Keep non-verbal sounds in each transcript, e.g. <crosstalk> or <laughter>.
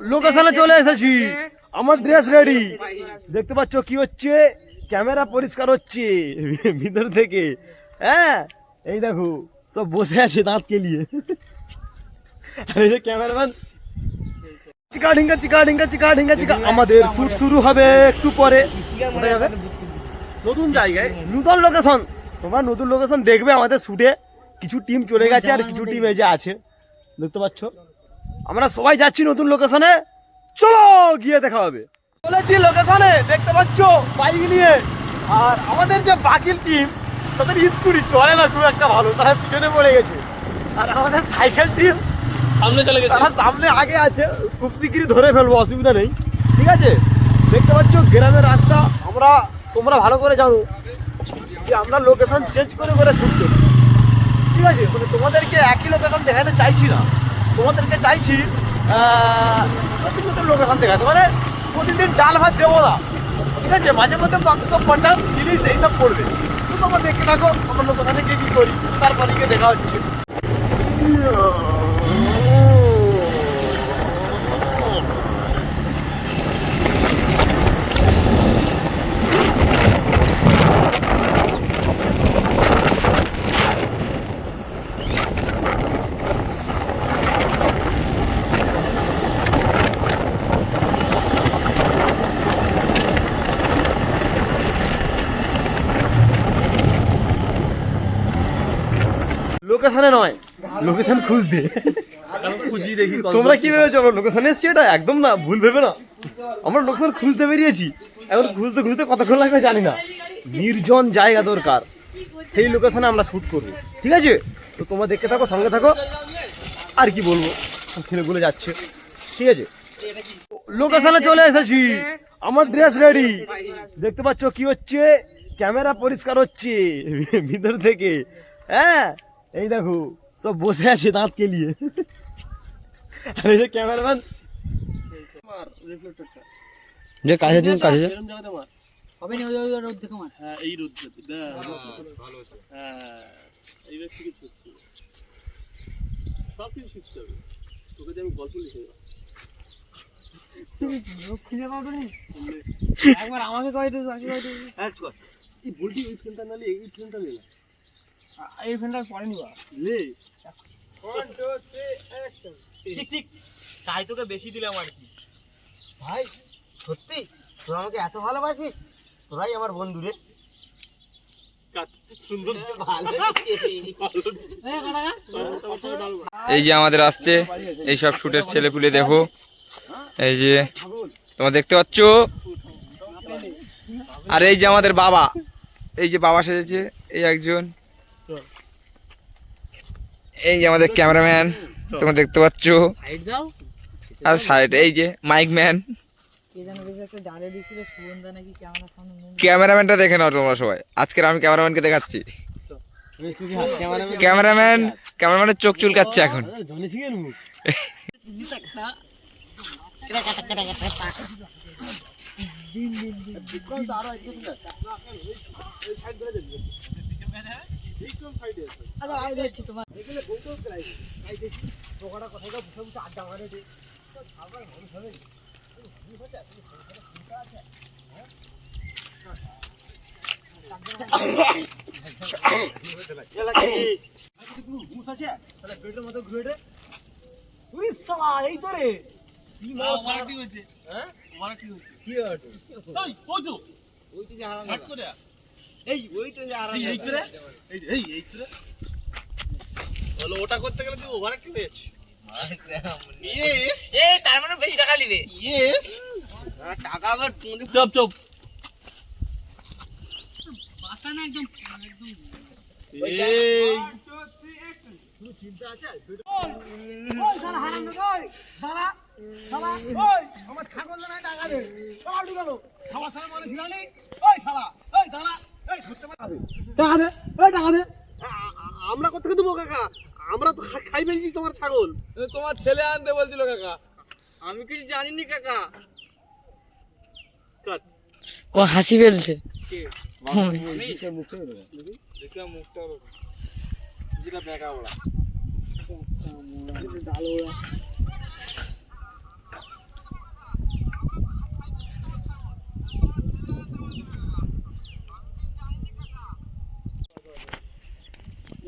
লোকেশনে চলে এসেছি। আমার ড্রেস রেডি দেখতে পাচ্ছ কি হচ্ছে? ক্যামেরা পরিষ্কার হচ্ছে। <laughs> ভিতর থেকে। হ্যাঁ এই দেখো সব বসে আছে দাঁত কেলিয়ে। আর <laughs> এই যে ক্যামেরাম্যান। চিকা ঢিঙ্গা চিকা ঢিঙ্গা চিকা ঢিঙ্গা চিকা। আমাদের শুট শুরু হবে একটু পরে। নতুন জায়গায়। নতুন লোকেশন তোমরা নতুন লোকেশন দেখবে আমাদের শুটে। কিছু টিম চলে গেছে আর কিছু টিম এই যে আছে। দেখতে পাচ্ছ? আমরা সবাই যাচ্ছি নতুন লোকেশনে চলো গিয়ে দেখা হবে। চলেছি লোকেশনে দেখতে পাচ্ছ বাইক নিয়ে। আর আমাদের যে বাকিল টিম তাদের স্কুটি চলে না খুব একটা ভালো। তারা পিছনে পড়ে গেছে। আর আমাদের সাইকেল টিম সামনে চলে গেছে। তারা সামনে আগে আছে। খুব শিগগিরই ধরে ফেলব অসুবিধা নেই। ঠিক আছে? দেখতে পাচ্ছ গ্রামের রাস্তা। আমরা তোমরা ভালো করে জানো যে আমরা লোকেশন চেঞ্জ করে করে শুট করি ঠিক আছে? মানে তোমাদেরকে একই লোকেশন দেখাতে চাইছি না। তোমাদেরকে চাইছি আহ, লোক এখান থেকে মানে প্রতিদিন ডাল ভাত দেবো না। ঠিক আছে? মাঝে মধ্যে মাংস মটন জিনিস এইসব করবে। তো তোমরা দেখতে থাকো আমার লোকেশনে গিয়ে কী করি? তারপরে গিয়ে দেখা হচ্ছে। লোকেশনে নয়। লোকেশন খুঁজতে। খুঁজি দেখি তোমরা কি ভেবেছো? লোকেশন এসছি, এটা একদম না, ভুল ভেবে না। আমরা লোকেশন খুঁজতে বেরিয়েছি। এখন খুঁজতে খুঁজতে কতক্ষণ লাগবে জানি না। নির্জন জায়গা দরকার। সেই লোকেশনে আমরা শ্যুট করব। ঠিক আছে? তো তোমরা দেখতে থাকো, সঙ্গে থাকো। আর কি বলব? ছেলেগুলো যাচ্ছে। ঠিক আছে? লোকেশনে চলে এসেছি। আমার ড্রেস রেডি দেখতে পাচ্ছ কি হচ্ছে? ক্যামেরা পরিষ্কার হচ্ছে। ভিতর থেকে। হ্যাঁ? এই দেখো সব বসে আছে দাঁত কেলিয়ে। আর এই যে ক্যামেরাম্যান। যে কাছে দিন কাছে যা। হবে না ওই ওই রোদ দেখো মার। হ্যাঁ এই রোদটাতে ভালো হ্যাঁ এইবার থেকে শিখছি সব কিছু শিখতে হবে। তোকে যে আমি গল্প লিখে দেবো। একবার আমাকে কয়টা আগে কয়টা? হ্যাঁ চল এই বলছি এই ফোনটা নালে এই ফোনটা নে না। এই ফ্যানটা পরে নিবা ঠিক ঠিক। তাই তোকে বেশি দিলাম আর কি। ভাই সত্যি? তোরা আমাকে এত ভালোবাসিস? তোরাই আমার বন্ধু রে। এই যে আমাদের আসছে এইসব শুটের ছেলে পুলে দেখো। এই যে তোমরা দেখতে পাচ্ছ? আর এই যে আমাদের বাবা এই যে বাবা সেজেছে এই একজন। এই যে আমাদের ক্যামেরাম্যান তোমরা দেখতে পাচ্ছ। সাইড দাও। আর সাইড এই যে মাইক ম্যান ক্যামেরাম্যানটা দেখে নাও তোমরা সবাই। আজকের আমি ক্যামেরাম্যানকে দেখাচ্ছি। ক্যামেরাম্যান ক্যামেরাম্যানের চোখ চুলকাচ্ছে এখন। জনি সিং এর এই তো রে কি হয়েছে? হ্যাঁ? কি হয়েছে? কি ওই তো। ওই যা হাট করে এই ওই তো আর এই এই করে এই এই এই করে বলো ওটা করতে গেলে তুই ওভার কি হয়েছে ইয়েস এ তার মানে বেশি টাকা নিবে। ইয়েস টাকা আবার চপ চপ। পাতা না একদম একদম এই। চিন্তা আছে? ওই শালা হারাম ওই শালা শালা ওই আমার ছাগল না টাকা দে। দে গেল খাওয়া সারা মানে ছিল নেই ওই শালা ওই দাঁড়া। টাকা দে ওই টাকা দে আমরা কোথা দেবো কাকা আমরা তো খাই ফেলছি তোমার ছাগল তোমার ছেলে আনতে বলছিল কাকা আমি কিছু জানিনি কাকা ও হাসি ফেলছে মুখটা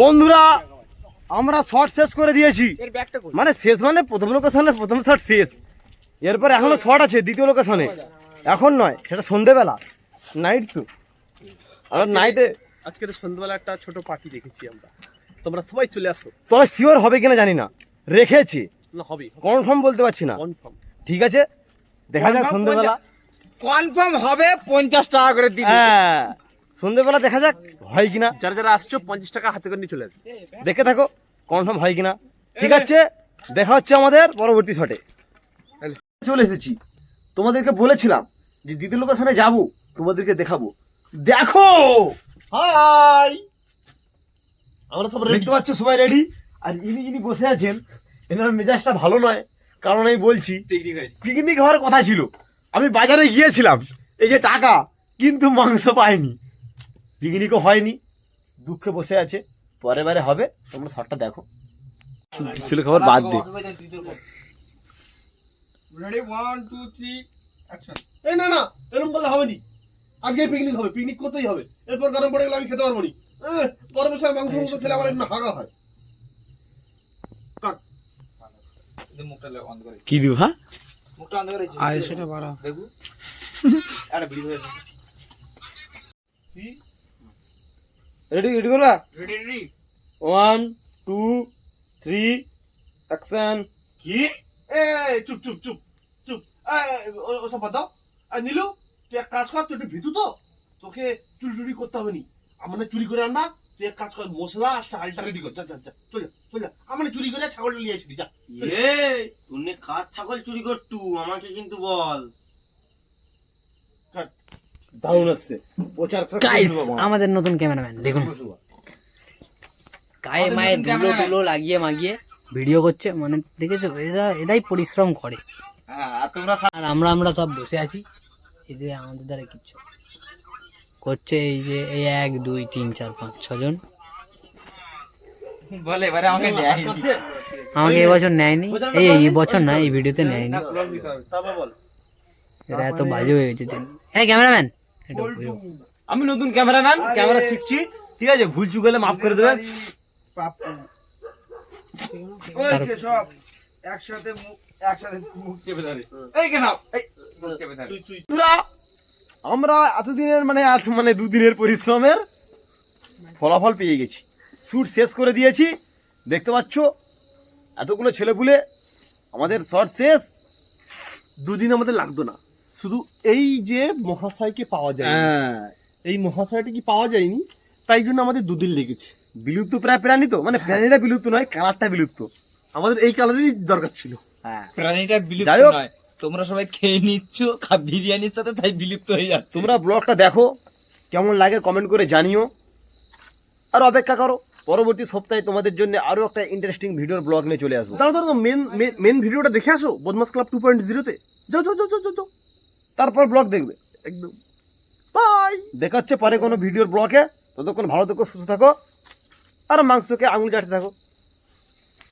বন্ধুরা আমরা শর্ট শেষ করে দিয়েছি। মানে শেষ মানে প্রথম লোকেশনের প্রথম শট শেষ। এরপর এখনও শর্ট আছে দ্বিতীয় লোকেশনে এখন নয় সেটা সন্ধেবেলা। নাইট তো। আমরা নাইটে আজকে সন্ধ্যাবেলা একটা ছোট পার্টি দেখেছি আমরা। তোমরা সবাই চলে আসো। তবে শিওর হবে কিনা জানি না। রেখেছি। না হবে কনফার্ম বলতে পারছি না। কনফার্ম ঠিক আছে? দেখা যাক সন্ধেবেলা। কনফার্ম হবে পঞ্চাশ টাকা করে দিবে হ্যাঁ। সন্ধেবেলা দেখা যাক হয় কিনা। যারা যারা আসছো পঞ্চাশ টাকা হাতে করে নিয়ে চলে আসবে। দেখে থাকো কনফার্ম হয় কিনা। ঠিক আছে দেখা হচ্ছে আমাদের পরবর্তী শটে। চলে এসেছি। তোমাদেরকে বলেছিলাম যে দ্বিতীয় লোকেশনে যাব তোমাদেরকে দেখাবো। দেখো! হাই! আমরা সব দেখতে পাচ্ছ সবাই রেডি আর ইনি যিনি বসে আছেন এনার মেজাজটা ভালো নয়। কারণ আমি বলছি পিকনিক হওয়ার কথা ছিল। আমি বাজারে গিয়েছিলাম এই যে টাকা কিন্তু মাংস পাইনি। পিকনিকও হয়নি দুঃখে বসে আছে। পরের বারে হবে তোমরা শটটা দেখো। ছিল খবর বাদ দে। Ready one two three action এই না না এরকম বললে হবে নি আজকে পিকনিক হবে পিকনিক করতেই হবে। এরপর গরম পড়ে গেলে আমি খেতে পারব নি। গরমের সময় মাংস মাংস খেলে আমার একটু হাগা হয়। কি দিব হ্যাঁ? মুখটা অন্ধ করে আর সেটা বাড়া দেখু <laughs> আরে ভিড় হয়ে রেডি রেডি করবা ready ready one two three action কি? এ চুপ চুপ চুপ চুপ। ও- সব বাদ দাও। আর নীলু তুই এক কাজ কর তুই একটু ভিতু তো। তোকে চুরি চুরি করতে হবে নি। আমাদের চুরি করে আনবা তুই এক কাজ কর মশলা আর চালটা রেডি কর। যা যা যা চলে যা চলে আমাদের চুরি করে ছাগলটা নিয়ে আসবি যা। এই তুই কাজ ছাগল চুরি করতু আমাকে কিন্তু বল। দারুণ আসছে প্রচার গাইস আমাদের নতুন ক্যামেরাম্যান দেখুন গায়ে মায়ে নতুন ধুলো লাগিয়ে মাগিয়ে ভিডিও করছে মানে দেখেছ এরা এরাই পরিশ্রম করে হ্যাঁ আর আমরা আমরা সব বসে আছি এদের আমাদের দ্বারা কিচ্ছু করছে এই যে এই এক দুই তিন চার পাঁচ ছজন বলে এবারে আমাকে আমাকে এবছর নেয়নি এই এই বছর না এই ভিডিওতে নেয়নি এরা এত বাজে হয়ে গেছে হ্যাঁ ক্যামেরাম্যান। আমি নতুন ক্যামেরাম্যান ক্যামেরা শিখছি। ঠিক আছে ভুল চুক হলে মাফ করে দেবেন। সব? একসাথে মুখ একসাথে মুখ চেপে ধরে। এই কে এই মুখ চেপে ধরে। তুই তুই। বন্ধুরা, আমরা এতদিনের মানে আজ মানে দুদিনের পরিশ্রমের ফলাফল পেয়ে গেছি। শ্যুট শেষ করে দিয়েছি। দেখতে পাচ্ছ এতগুলো ছেলেপুলে আমাদের শর্ট শেষ। দুদিন আমাদের লাগতো না। শুধু এই যে মহাশয়কে পাওয়া যায় হ্যাঁ। এই মহাশয়টা কি পাওয়া যায়নি? তাই জন্য আমাদের দুদিন লেগেছে। বিলুপ্ত প্রায় প্রাণী তো। মানে প্রাণীটা বিলুপ্ত নয় কালারটা বিলুপ্ত। আমাদের এই কালারেরই দরকার ছিল। হ্যাঁ। প্রাণীটা বিলুপ্ত নয়। তোমরা সবাই খেয়ে নিচ্ছ বিরিয়ানির সাথে তাই বিলুপ্ত হয়ে যাচ্ছে। তোমরা ব্লগটা দেখো কেমন লাগে কমেন্ট করে জানিও। আর অপেক্ষা করো পরবর্তী সপ্তাহে তোমাদের জন্য আরও একটা ইন্টারেস্টিং ভিডিওর ব্লগ নিয়ে চলে আসব। দাঁড়া দাঁড়া মেন মেন ভিডিওটা দেখে আসো বদমাস ক্লাব টু পয়েন্ট জিরোতে যাও যাও যাও, যাও যাও। তারপর ব্লগ দেখবে। একদম। বাই দেখাচ্ছে পরে কোনো ভিডিওর ব্লগে ততক্ষণ ভালো থেকো সুস্থ থাকো। আর মাংসকে আঙুল চাটতে থাকো।